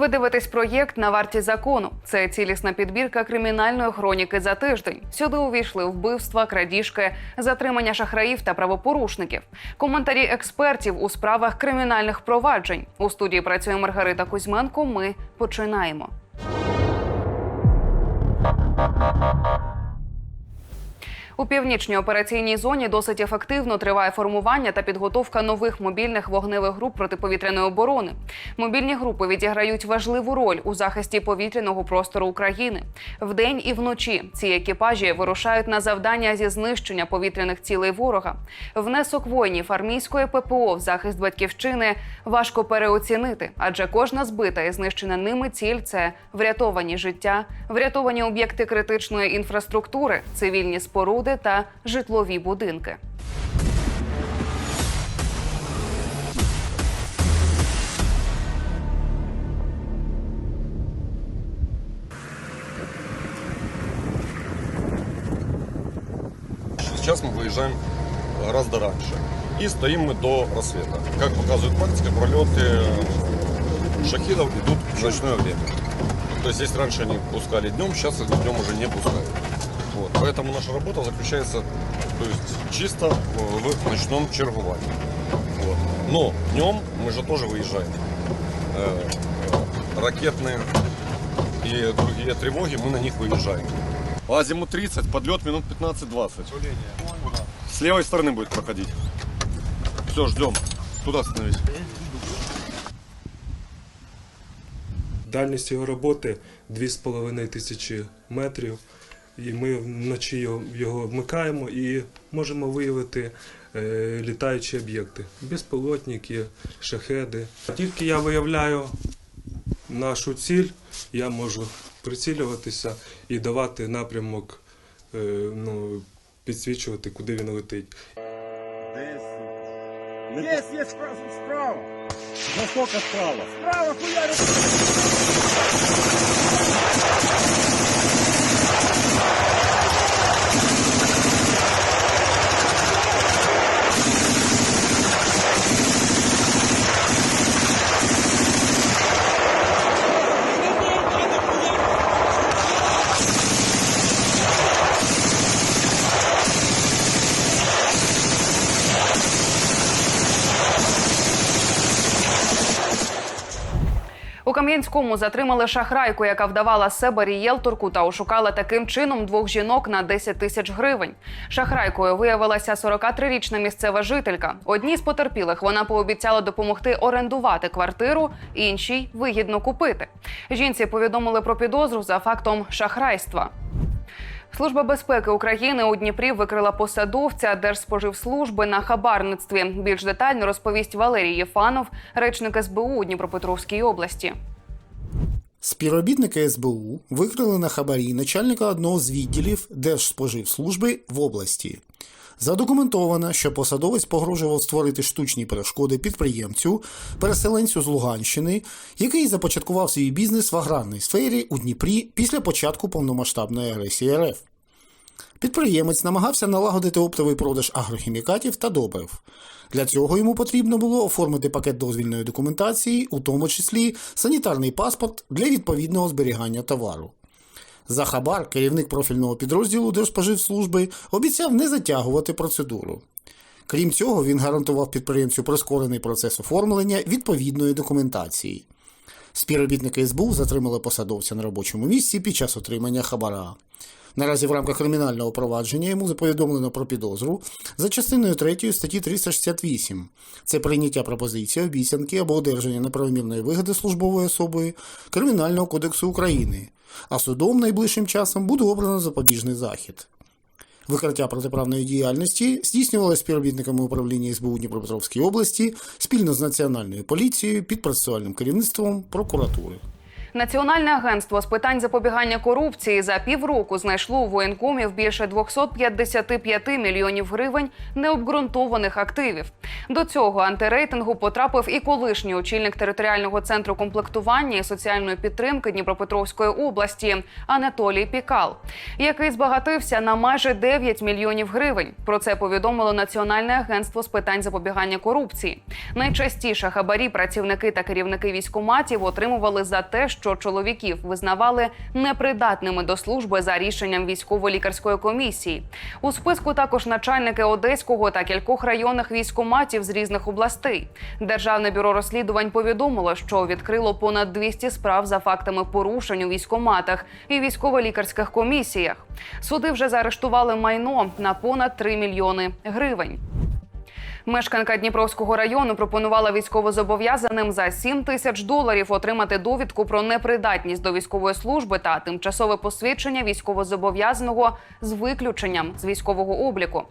Ви дивитесь проєкт на варті закону. Це цілісна підбірка кримінальної хроніки за тиждень. Сюди увійшли вбивства, крадіжки, затримання шахраїв та правопорушників, коментарі експертів у справах кримінальних проваджень. У студії працює Маргарита Кузьменко. Ми починаємо. У північній операційній зоні досить ефективно триває формування та підготовка нових мобільних вогневих груп протиповітряної оборони. Мобільні групи відіграють важливу роль у захисті повітряного простору України. Вдень і вночі ці екіпажі вирушають на завдання зі знищення повітряних цілей ворога. Внесок воїнів армійської ППО в захист батьківщини важко переоцінити, адже кожна збита і знищена ними ціль це врятовані життя, врятовані об'єкти критичної інфраструктури, цивільні споруди та житлові будинки. Сейчас мы выезжаем гораздо раньше. И стоим мы до рассвета. Как показывает практика, пролеты шахидов идут в ночное время. То есть, если раньше они пускали днем, сейчас их днем уже не пускают. Вот. Поэтому наша работа заключается то есть, чисто в, в ночном черговании. Вот. Но днем мы же тоже выезжаем. Э, э, ракетные и другие тревоги, мы на них выезжаем. По азиму 30, подлет минут 15-20. С левой стороны будет проходить. Все, ждем. Туда становись. Дальність його роботи 2,5 тисячі метрів. І ми вночі його, вмикаємо і можемо виявити е, літаючі об'єкти. Безпілотники, шахеди. Тільки я виявляю нашу ціль, я можу прицілюватися і давати напрямок, е, ну, підсвічувати, куди він летить. Есть, есть справа. справа. Насколько справа? Справа хуярит. Кам'янському затримали шахрайку, яка вдавала себе рієлторку та ошукала таким чином двох жінок на 10 тисяч гривень. Шахрайкою виявилася 43-річна місцева жителька. Одній з потерпілих вона пообіцяла допомогти орендувати квартиру, іншій вигідно купити. Жінці повідомили про підозру за фактом шахрайства. Служба безпеки України у Дніпрі викрила посадовця Держспоживслужби на хабарництві. Більш детально розповість Валерій Єфанов, речник СБУ у Дніпропетровській області. Співробітники СБУ викрили на хабарі начальника одного з відділів Держспоживслужби в області. Задокументовано, що посадовець погрожував створити штучні перешкоди підприємцю, переселенцю з Луганщини, який започаткував свій бізнес в аграрній сфері у Дніпрі після початку повномасштабної агресії РФ. Підприємець намагався налагодити оптовий продаж агрохімікатів та добрив. Для цього йому потрібно було оформити пакет дозвільної документації, у тому числі санітарний паспорт для відповідного зберігання товару. За хабар керівник профільного підрозділу Держспоживслужби обіцяв не затягувати процедуру. Крім цього, він гарантував підприємцю прискорений процес оформлення відповідної документації. Співробітники СБУ затримали посадовця на робочому місці під час отримання хабара. Наразі в рамках кримінального провадження йому повідомлено про підозру за частиною 3 статті 368. Це прийняття пропозиції, обіцянки або одержання неправомірної вигоди службовою особою Кримінального кодексу України, а судом найближчим часом буде обрано запобіжний захід. Викриття протиправної діяльності здійснювалося співробітниками управління СБУ Дніпропетровської області спільно з Національною поліцією під процесуальним керівництвом прокуратури. Національне агентство з питань запобігання корупції за півроку знайшло у воєнкомів більше 255 мільйонів гривень необґрунтованих активів. До цього антирейтингу потрапив і колишній очільник територіального центру комплектування і соціальної підтримки Дніпропетровської області Анатолій Пікал, який збагатився на майже 9 мільйонів гривень. Про це повідомило Національне агентство з питань запобігання корупції. Найчастіше хабарі працівники та керівники військоматів отримували за те, що чоловіків визнавали непридатними до служби за рішенням військово-лікарської комісії. У списку також начальники одеського та кількох районних військоматів з різних областей. Державне бюро розслідувань повідомило, що відкрило понад 200 справ за фактами порушень у військоматах і військово-лікарських комісіях. Суди вже заарештували майно на понад 3 мільйони гривень. Мешканка Дніпровського району пропонувала військовозобов'язаним за 7 тисяч доларів отримати довідку про непридатність до військової служби та тимчасове посвідчення військовозобов'язаного з виключенням з військового обліку.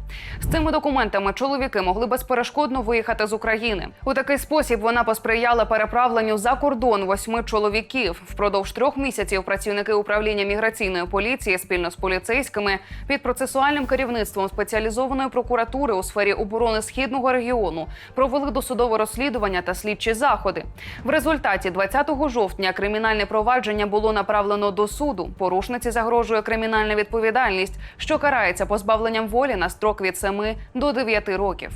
З цими документами чоловіки могли безперешкодно виїхати з України. У такий спосіб вона посприяла переправленню за кордон восьми чоловіків. Впродовж трьох місяців працівники управління міграційної поліції спільно з поліцейськими під процесуальним керівництвом спеціалізованої прокуратури у сфері оборони східного регіону провели досудове розслідування та слідчі заходи. В результаті 20 жовтня кримінальне провадження було направлено до суду. Порушниці загрожує кримінальна відповідальність, що карається позбавленням волі на строк від 7 до 9 років.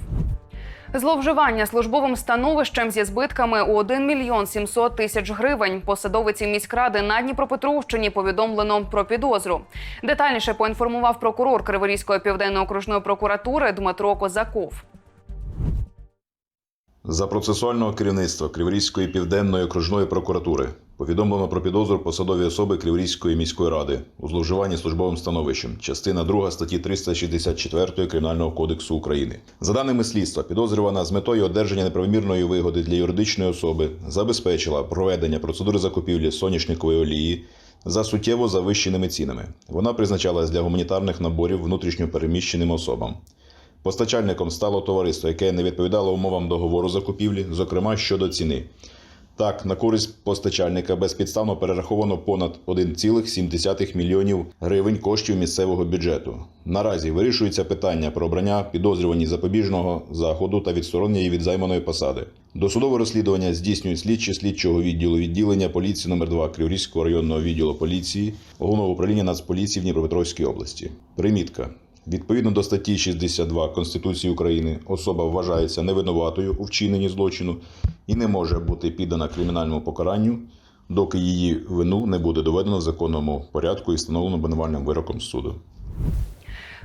Зловживання службовим становищем зі збитками у 1 мільйон 700 тисяч гривень. Посадовиці міськради на Дніпропетровщині повідомлено про підозру. Детальніше поінформував прокурор Криворізької південної окружної прокуратури Дмитро Козаков. За процесуального керівництва Криворізької південної окружної прокуратури повідомлено про підозру посадові особи Криворізької міської ради у зловживанні службовим становищем, частина 2 статті 364 Кримінального кодексу України. За даними слідства, підозрювана з метою одержання неправомірної вигоди для юридичної особи забезпечила проведення процедури закупівлі соняшникової олії за суттєво завищеними цінами. Вона призначалась для гуманітарних наборів внутрішньо переміщеним особам. Постачальником стало товариство, яке не відповідало умовам договору закупівлі, зокрема щодо ціни. Так, на користь постачальника безпідставно перераховано понад 1,7 мільйонів гривень коштів місцевого бюджету. Наразі вирішується питання про обрання підозрювані запобіжного заходу та відсторонення її від займаної посади. Досудове розслідування здійснюють слідчі слідчого відділу відділення поліції номер 2 Криворізького районного відділу поліції Головного управління Нацполіції в Дніпропетровській області. Примітка. Відповідно до статті 62 Конституції України, особа вважається невинуватою у вчиненні злочину і не може бути піддана кримінальному покаранню, доки її вину не буде доведено в законному порядку і встановлено обвинувальним вироком суду.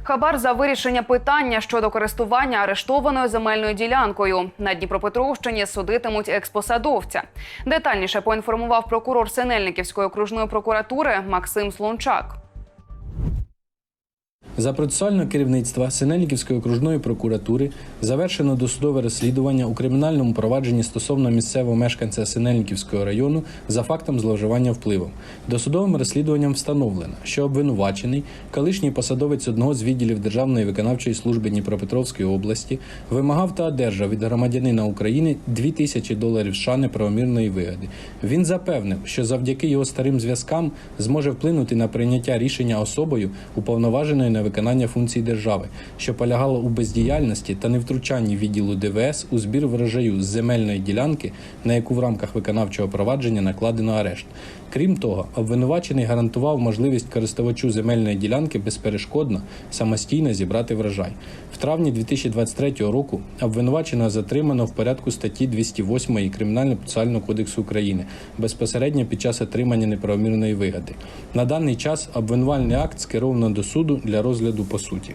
Хабар за вирішення питання щодо користування арештованою земельною ділянкою на Дніпропетровщині судитимуть експосадовця. Детальніше поінформував прокурор Синельниківської окружної прокуратури Максим Слончак. За процесуального керівництва Синельниківської окружної прокуратури завершено досудове розслідування у кримінальному провадженні стосовно місцевого мешканця Синельниківського району за фактом зловживання впливом. Досудовим розслідуванням встановлено, що обвинувачений, колишній посадовець одного з відділів Державної виконавчої служби Дніпропетровської області, вимагав та одержав від громадянина України 2 тисячі доларів США неправомірної вигоди. Він запевнив, що завдяки його старим зв'язкам зможе вплинути на прийняття рішення особою уповноваженою на виконання функцій держави, що полягало у бездіяльності та невтручанні відділу ДВС у збір врожаю з земельної ділянки, на яку в рамках виконавчого провадження накладено арешт. Крім того, обвинувачений гарантував можливість користувачу земельної ділянки безперешкодно самостійно зібрати врожай. В травні 2023 року обвинуваченого затримано в порядку статті 208 Кримінально-процесуального кодексу України безпосередньо під час отримання неправомірної вигоди. На даний час обвинувальний акт скеровано до суду для розгляду по суті.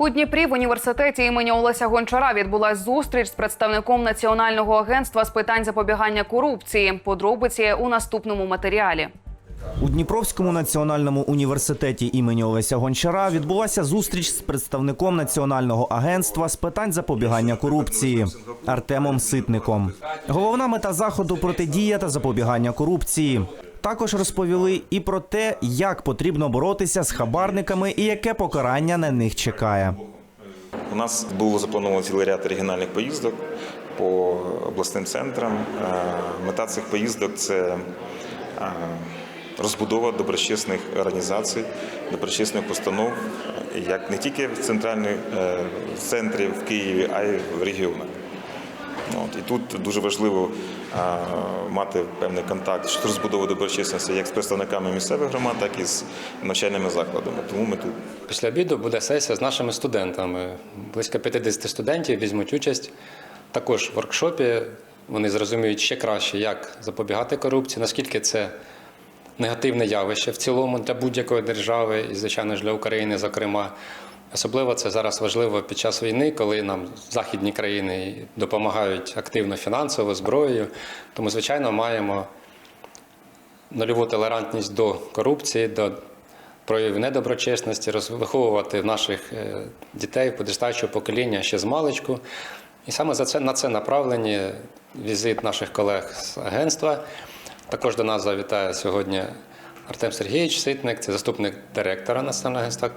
У Дніпрі в університеті імені Олеся Гончара відбулась зустріч з представником Національного агентства з питань запобігання корупції. Подробиці у наступному матеріалі. У Дніпровському національному університеті імені Олеся Гончара відбулася зустріч з представником Національного агентства з питань запобігання корупції Артемом Ситником. Головна мета заходу протидія та запобігання корупції. Також розповіли і про те, як потрібно боротися з хабарниками і яке покарання на них чекає. У нас було заплановано цілий ряд регіональних поїздок по обласним центрам. Е, Мета цих поїздок це розбудова доброчесних організацій, доброчесних установ, е, як не тільки в центральних е, центрі в Києві, а й в регіонах. От, і тут дуже важливо мати певний контакт щодо розбудови доброчесності як з представниками місцевих громад, так і з навчальними закладами. Тому ми тут. Після обіду буде сесія з нашими студентами. Близько 50 студентів візьмуть участь також в воркшопі. Вони зрозуміють ще краще, як запобігати корупції, наскільки це негативне явище в цілому для будь-якої держави і, звичайно ж, для України, зокрема. Особливо це зараз важливо під час війни, коли нам західні країни допомагають активно фінансово, зброєю. Тому, звичайно, маємо нульову толерантність до корупції, до проявів недоброчесності, виховувати наших е, дітей підростаючого покоління ще з маличку. І саме за це на це направлені візит наших колег з агентства. Також до нас завітає сьогодні Артем Сергійович Ситник, це заступник директора Національного агентства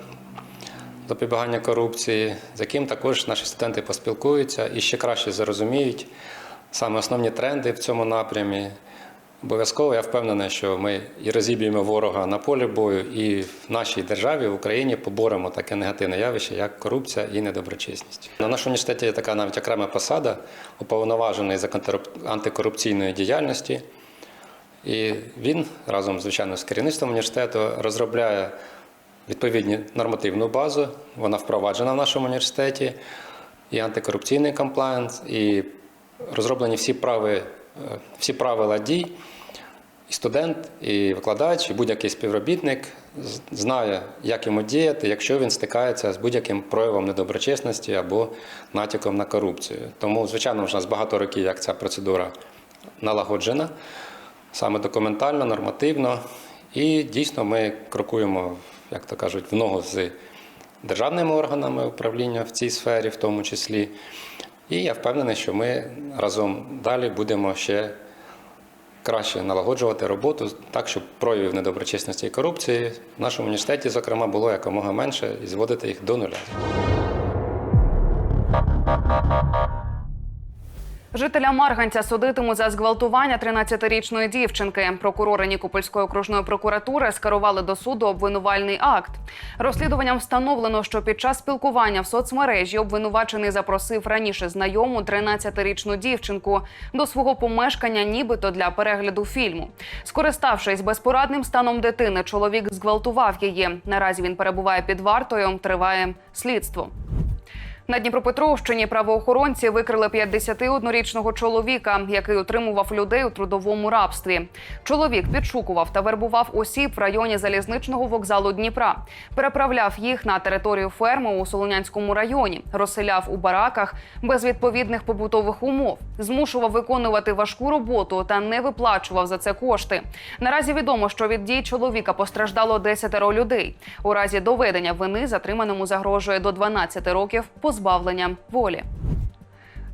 запобігання корупції, з яким також наші студенти поспілкуються і ще краще зрозуміють саме основні тренди в цьому напрямі. Обов'язково я впевнений, що ми і розіб'ємо ворога на полі бою, і в нашій державі, в Україні, поборемо таке негативне явище, як корупція і недоброчесність. На нашому університеті є така навіть окрема посада, уповноважений з антикоруп- антикорупційної діяльності. І він разом, звичайно, з керівництвом університету розробляє відповідну нормативну базу. Вона впроваджена в нашому університеті, і антикорупційний комплаєнс, і розроблені всі, прави, е, всі правила дій. І студент, і викладач, і будь-який співробітник знає, як йому діяти, якщо він стикається з будь-яким проявом недоброчесності або натяком на корупцію. Тому, звичайно, вже нас багато років, як ця процедура налагоджена, саме документально, нормативно. І дійсно ми крокуємо, як то кажуть, в ногу з державними органами управління в цій сфері, в тому числі. І я впевнений, що ми разом далі будемо ще краще налагоджувати роботу так, щоб проявів недоброчесності і корупції в нашому університеті, зокрема, було якомога менше і зводити їх до нуля. Жителя Марганця судитимуть за зґвалтування 13-річної дівчинки. Прокурори Нікопольської окружної прокуратури скерували до суду обвинувальний акт. Розслідуванням встановлено, що під час спілкування в соцмережі обвинувачений запросив раніше знайому 13-річну дівчинку до свого помешкання, нібито для перегляду фільму. Скориставшись безпорадним станом дитини, чоловік зґвалтував її. Наразі він перебуває під вартою. Триває слідство. На Дніпропетровщині правоохоронці викрили 51-річного чоловіка, який утримував людей у трудовому рабстві. Чоловік підшукував та вербував осіб в районі залізничного вокзалу Дніпра, переправляв їх на територію ферми у Солонянському районі, розселяв у бараках без відповідних побутових умов, змушував виконувати важку роботу та не виплачував за це кошти. Наразі відомо, що від дій чоловіка постраждало 10 людей. У разі доведення вини затриманому загрожує до 12 років позбавлення волі.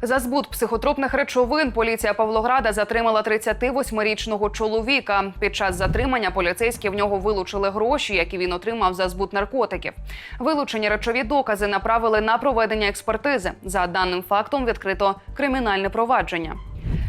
За збут психотропних речовин поліція Павлограда затримала 38-річного чоловіка. Під час затримання поліцейські в нього вилучили гроші, які він отримав за збут наркотиків. Вилучені речові докази направили на проведення експертизи. За даним фактом відкрито кримінальне провадження.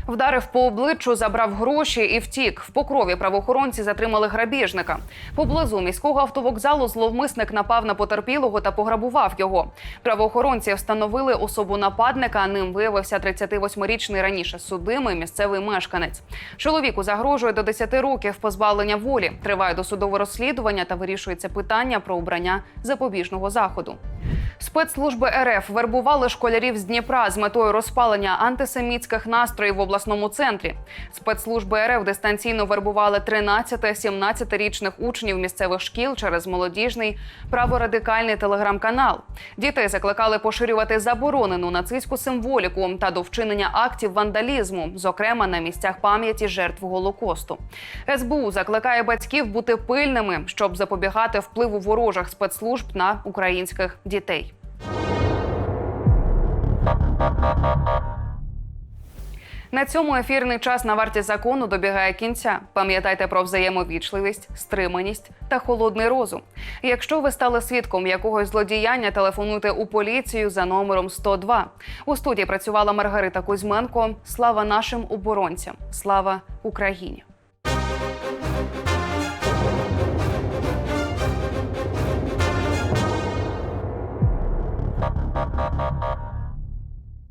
Вдарив по обличчю, забрав гроші і втік. В покрові правоохоронці затримали грабіжника. Поблизу міського автовокзалу зловмисник напав на потерпілого та пограбував його. Правоохоронці встановили особу нападника. Ним виявився 38-річний раніше судимий місцевий мешканець. Чоловіку загрожує до 10 років позбавлення волі. Триває досудове розслідування та вирішується питання про обрання запобіжного заходу. Спецслужби РФ вербували школярів з Дніпра з метою розпалення антисемітських настроїв в обласному центрі. Спецслужби РФ дистанційно вербували 13-17-річних учнів місцевих шкіл через молодіжний праворадикальний телеграм-канал. Дітей закликали поширювати заборонену нацистську символіку та до вчинення актів вандалізму, зокрема на місцях пам'яті жертв голокосту. СБУ закликає батьків бути пильними, щоб запобігати впливу ворожих спецслужб на українських дітей. На цьому ефірний час на варті закону добігає кінця. Пам'ятайте про взаємовічливість, стриманість та холодний розум. Якщо ви стали свідком якогось злодіяння, телефонуйте у поліцію за номером 102. У студії працювала Маргарита Кузьменко. Слава нашим оборонцям! Слава Україні!